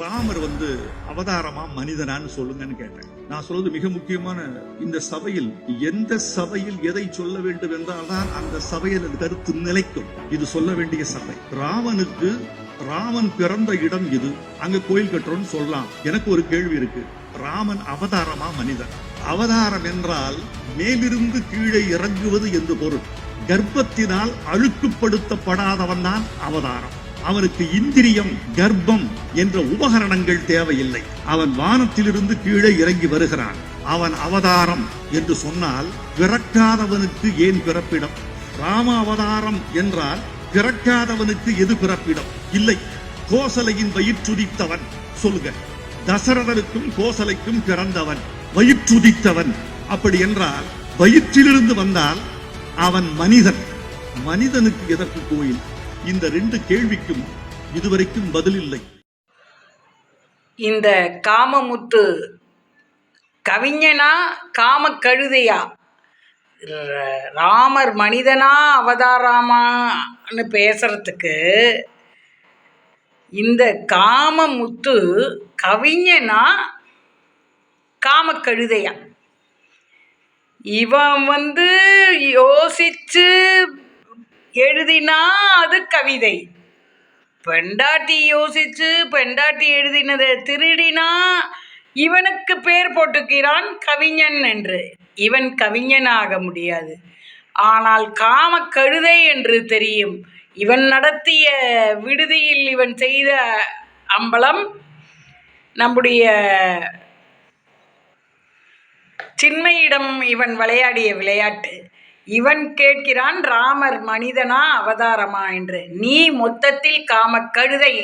ராமர் வந்து அவதாரமா மனிதனான்னு சொல்லுங்கன்னு கேட்டேன். நான் சொல்றது மிக முக்கியமான இந்த சபையில் எந்த சபையில் எதை சொல்ல வேண்டும் என்றால்தான் அந்த சபையில் கருத்து நிலைக்கும். இது சொல்ல வேண்டிய சபை. ராமனுக்கு ராமன் பிறந்த இடம் இது. அங்க கோயில் கட்டுறோம்னு சொல்லலாம். எனக்கு ஒரு கேள்வி இருக்கு. ராமன் அவதாரமா மனிதன்? அவதாரம் என்றால் மேலிருந்து கீழே இறங்குவது என்று பொருள். கர்ப்பத்தினால் அழுக்குப்படுத்தப்படாதவன் தான் அவதாரம். அவனுக்கு இந்திரியம் கர்ப்பம் என்ற உபகரணங்கள் தேவையில்லை. அவன் வானத்திலிருந்து கீழே இறங்கி வருகிறான். அவன் அவதாரம் என்று சொன்னால் பிறக்காதவனுக்கு ஏன் பிறப்பிடம்? ராம அவதாரம் என்றால் பிறக்காதவனுக்கு எது பிறப்பிடம்? இல்லை கோசலையின் வயிற்றுதித்தவன். சொல்லுங்க. தசரதனுக்கும் கோசலைக்கும் பிறந்தவன் வயிற்றுதித்தவன். அப்படி என்றால் வயிற்றிலிருந்து வந்தால் அவன் மனிதன். மனிதனுக்கு எதற்கு கோயில்? இந்த ரெண்டு கேள்விக்கும் இதுவரைக்கும் பதில் இல்லை இந்த காமமுத்து கவிஞனா காம கழுதையா ராமர் மனிதனா அவதாராமான்னு பேசுறதுக்கு இந்த காமமுத்து கவிஞனா காம கழுதையா இவன் வந்து யோசிச்சு எழுதினா அது கவிதை. பெண்டாட்டி யோசிச்சு பெண்டாட்டி எழுதினதை திருடினா இவனுக்கு பேர் போட்டுக்கிறான் கவிஞன் என்று. இவன் கவிஞனாக முடியாது. ஆனால் காம கழுதை என்று தெரியும். இவன் நடத்திய விடுதியில் இவன் செய்த அம்பலம் நம்முடைய சின்மையிடம் இவன் விளையாடிய விளையாட்டு. இவன் கேட்கிறான் ராமர் மனிதனா அவதாரமா? என்று. நீ மொத்தத்தில் காமக் கழுதை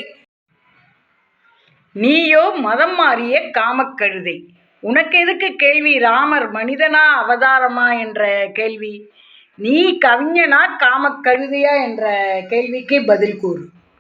நீயோ மதம் மாறிய காமக் கழுதை உனக்கு எதுக்கு கேள்வி ராமர் மனிதனா அவதாரமா? என்ற கேள்வி. நீ கவிஞனா காமக்கழுதையா? என்ற கேள்விக்கு பதில் கூறு.